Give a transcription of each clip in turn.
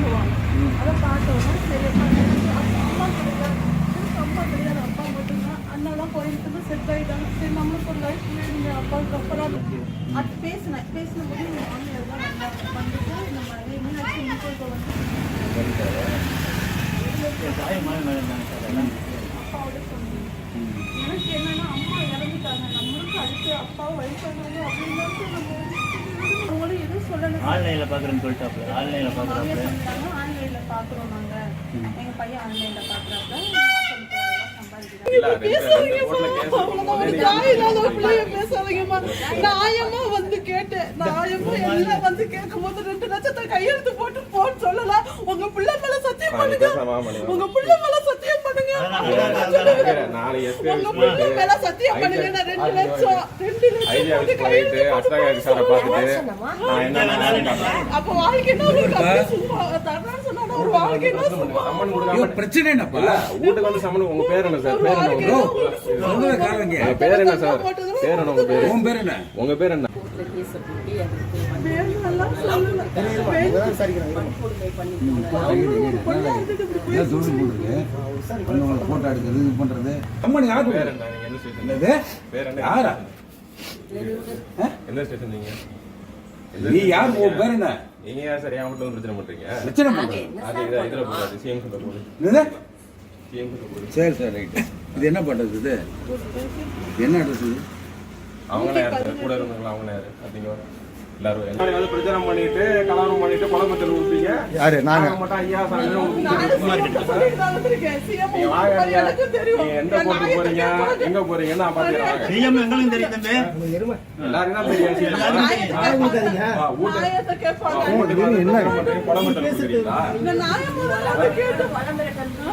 வாங்குவாங்க அதை பார்த்தோன்னா சரி அப்பா கிடையாது அம்மா கிடையாது அப்பா மட்டும்தான். அண்ணாலாம் கோயம்புத்தூர் செட் ஆகிட்டாங்க சரி நம்மளுக்கு ஒரு லைஃப் வேணுங்க அப்பாவுக்கு அப்புறம் அது பேசினேன் பேசின போது எங்கள் மாமியார் தான் வந்தாங்க வந்துட்டு இந்த மாதிரி மீனாட்சி முக்கோயில் வந்து அப்பாவோட சொன்னீங்க எனக்கு என்னன்னா அம்மா இறந்துட்டாங்க. நம்மளுக்கு அடுத்து அப்பாவும் வயசானவங்க அப்படின்னு நம்ம சொல்லலை ஆன்லைனில் பார்க்குறேன்னு சொல்லிட்டாப்புல ஆன்லைனில் பார்க்குறாப்புல மாமியார் சொன்னாங்க ஆன்லைன்ல பாக்குறோம் நாங்க. எங்க பையன் ஆன்லைன்ல பாக்குறாங்க நியாயமா வந்து கேட்டேன். நியாயமா எல்லாம் வந்து கேட்கும் போது ரெண்டு லட்சத்தை கையெழுத்து போட்டு போன்னு சொல்லல. உங்க பிள்ளை மேல சத்தியம் பண்ணுங்க. உங்க பிள்ளை மேல சத்தியம் பண்ணுங்க. உங்க பிரச்சனை என்னப்பா வீட்டுக்கு வந்து சம்மன் உங்க பேர் என்ன சார் பேர் என்ன உங்க உங்க பேர் என்ன சார் பேர் என்ன உங்க பேர் உன் பேர் என்ன உங்க பேர் என்ன சொல்லல ஏன் சொல்லி போட்டுருக்கு பண்ணவங்களை போட்டோ எடுக்கிறது இது? பண்றது அம்மன் யாரு என்ன என்ன என்னது? என்ன யாரா? எந்த ஸ்டேஷன் நீங்க? நீ யார்? உன் பேர் என்ன? நீங்க ஏன் சார்? என் வந்து பிரச்சனை பண்றீங்க? பிரச்சனை பண்றது. அது இதை இதுல போடாது. சிஎம் கிட்ட போடு. என்னது? சிஎம் கிட்ட போடு. சரி சரி ரைட்டு இது என்ன பண்றது இது? என்ன அட்ரஸ் இது? அவங்க யாரு? சார் கூட இருந்தவங்களா அவங்க யாரு? அப்படிங்க எல்லாரும் பிரச்சனை பண்ணிட்டு கலவரம் பண்ணிட்டு குழம்பத்தில் ஊப்பீங்க யாரு? நாங்க மட்டும் ஐயா எந்த கோர்ட்டுக்கு போறீங்க? எங்க போறீங்கன்னு நான் பாத்துக்கிறேன் சிஎம் எங்களுக்கும் தெரியும். தம்பி எல்லாரும் தான் தெரியும். பண்றீங்க, குழம்பத்தில்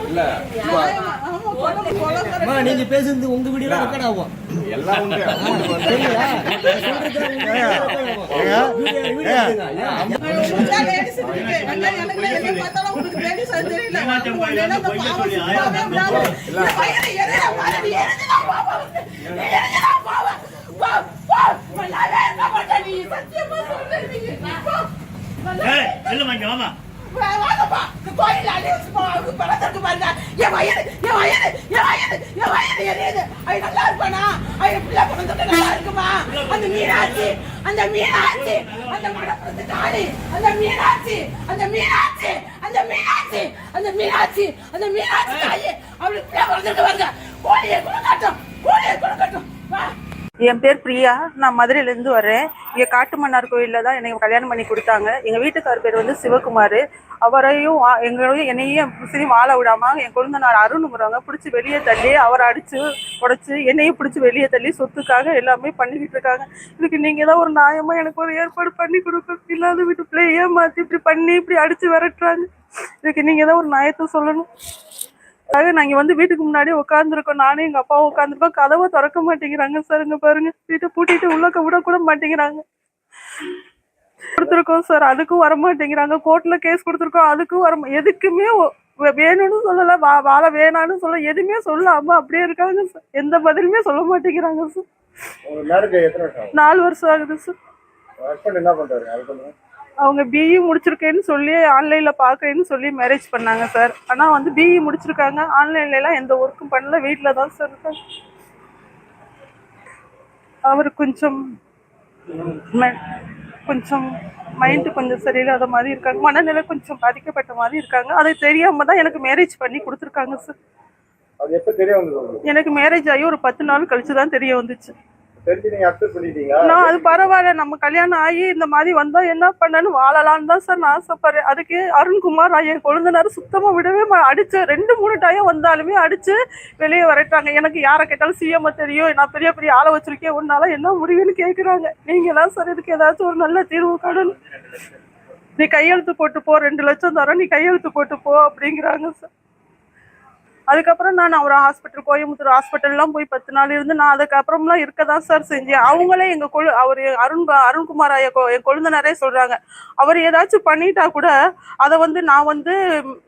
இல்ல நீங்க பேசுறது உங்க வீடியோ ரெக்கார்ட் ஆகும். எல்லாம் உண்டு. தெரியல. உங்க நிலைமை பாவம் சுத்தமாவே விடாது. இந்த பையனை எறிடா, பாரு, நீ எறிஞ்சுடா, பாவம். நீ எறிஞ்சுடா, பாவம். போ, போ. நல்லாவே இருக்க மாட்டே நீ. சத்தியமா சொல்றேன் நீ. போ. நல்லா ஏய் இல்லை வாங்க வாமா வா, வாங்கப்பா. இந்த கோயில்ல அடி வச்சு பாருங்க. என் வயது, என் வயது, என் வயது, என் வயது எரியுது. அவன் நல்லா இருப்பானா? அவன் பிள்ளை பிறந்துட்டு நல்லா இருக்குமா? அந்த மீனாட்சி, அந்த மீனாட்சி, அந்த மடப்புறத்து காளி, அந்த மீனாட்சி, அந்த மீனாட்சி, அந்த மீனாட்சி, அந்த மீனாட்சி, அந்த மீனாட்சி தாயி, அவளுக்கு பிள்ளை பிறந்திருக்கு பாருங்க. கோழியை கொடுக்கட்டும், கோழியை கொடுக்கட்டும். வா. என் பேர் பிரியா. நான் மதுரையிலேருந்து வரேன் இங்கே காட்டுமன்னார் கோயிலில் தான் எனக்கு கல்யாணம் பண்ணி கொடுத்தாங்க. எங்கள் வீட்டுக்கார் பேர் வந்து சிவகுமார். அவரையும் வா- எங்களையும் என்னையும் முஸ்லீம் வாழ விடாமல் என் குழந்தைனார் அருணுங்கிறவங்க பிடிச்சி வெளியே தள்ளி அவரை அடித்து உடைச்சி என்னையும் பிடிச்சி வெளியே தள்ளி சொத்துக்காக எல்லாமே பண்ணிக்கிட்டு இருக்காங்க. இதுக்கு நீங்கள் தான் ஒரு நியாயமாக எனக்கு ஒரு ஏற்பாடு பண்ணி கொடுக்கணும் இல்லாத வீட்டு பிள்ளைய ஏமாற்றி இப்படி பண்ணி இப்படி அடித்து விரட்டுறாங்க. இதுக்கு நீங்கள் தான் ஒரு நியாயத்தை சொல்லணும். அதுக்காக நாங்க வந்து வீட்டுக்கு முன்னாடி உட்காந்துருக்கோம் நானும் எங்க அப்பாவும் உட்காந்துருக்கோம் கதவை திறக்க மாட்டேங்கிறாங்க. சார் இங்க பாருங்க. வீட்டை பூட்டிட்டு உள்ளக்க விட கூட மாட்டேங்கிறாங்க. கொடுத்துருக்கோம் சார் அதுக்கும் வர மாட்டேங்கிறாங்க. கோர்ட்ல கேஸ் கொடுத்துருக்கோம். அதுக்கும் வர எதுக்குமே வேணும்னு சொல்லல. வா வாழ வேணாம்னு சொல்ல எதுவுமே சொல்லாம அப்படியே இருக்காங்க சார் எந்த பதிலுமே சொல்ல மாட்டேங்கிறாங்க சார் நாலு வருஷம் ஆகுது சார் அவங்க பிஇ முடிச்சிருக்கேன்னு சொல்லி ஆன்லைன்ல பார்க்கறேன்னு சொல்லி மேரேஜ் பண்ணாங்க சார் ஆனா வந்து பிஇ முடிச்சிருக்காங்க. ஆன்லைன்ல எல்லாம் எந்த ஒர்க்கும் பண்ணல. வீட்ல தான் சார் இருக்காங்க. அவர் கொஞ்சம் கொஞ்சம் மைண்டு கொஞ்சம் சரியில்லாத மாதிரி இருக்காங்க. மனநிலை கொஞ்சம் பாதிக்கப்பட்ட மாதிரி இருக்காங்க. அது தெரியாம தான் எனக்கு மேரேஜ் பண்ணி கொடுத்துருக்காங்க சார் எனக்கு மேரேஜ் ஆகி ஒரு பத்து நாள் கழிச்சு தான் தெரிய வந்துச்சு. நான் அது பரவாயில்ல. நம்ம கல்யாணம் ஆகி இந்த மாதிரி வந்தா என்ன பண்ணனு வாழலாம்னு தான் சார் நான் ஆசைப்படுறேன். அதுக்கு அருண்குமார் என் கொழுந்தனார் சுத்தமா விடவே அடிச்சு ரெண்டு மூணு டயம் வந்தாலுமே அடிச்சு வெளியே வரட்டாங்க. எனக்கு யாரை கேட்டாலும் சிஎம் தெரியும். நான் பெரிய பெரிய ஆளை வச்சிருக்கேன். உன்னால என்ன முடியும்னு கேக்குறாங்க. நீங்க தான் சார் இதுக்கு ஏதாச்சும் ஒரு நல்ல தீர்வு காணும் நீ கையெழுத்து போட்டு போ. ரெண்டு லட்சம் தரோம் நீ கையெழுத்து போட்டு போ அப்படிங்கிறாங்க சார். அதுக்கப்புறம் நான் அவர் ஹாஸ்பிட்டல் கோயம்புத்தூர் ஹாஸ்பிட்டல்லாம் போய் பத்து நாள் இருந்து நான் அதுக்கப்புறம்லாம் இருக்க தான் சார் செஞ்சேன். அவங்களே எங்கள் கொழு அவர் அருண் அருண்குமார் ஐயா கொ- என் கொழுந்தனரே சொல்கிறாங்க அவர் ஏதாச்சும் பண்ணிட்டா கூட அதை வந்து நான் வந்து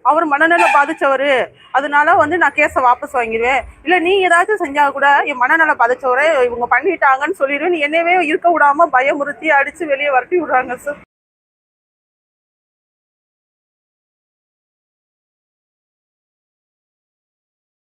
அவர் மனநலம் பாதித்தவர் அதனால வந்து நான் கேஸை வாபஸ் வாங்கிடுவேன் இல்லை நீ ஏதாச்சும் செஞ்சால் கூட என் மனநலம் பாதித்தவரை இவங்க பண்ணிட்டாங்கன்னு சொல்லிடுவேன் என்னவே இருக்க விடாமல் பயமுறுத்தி அடித்து வெளியே வரட்டி விடுறாங்க சார்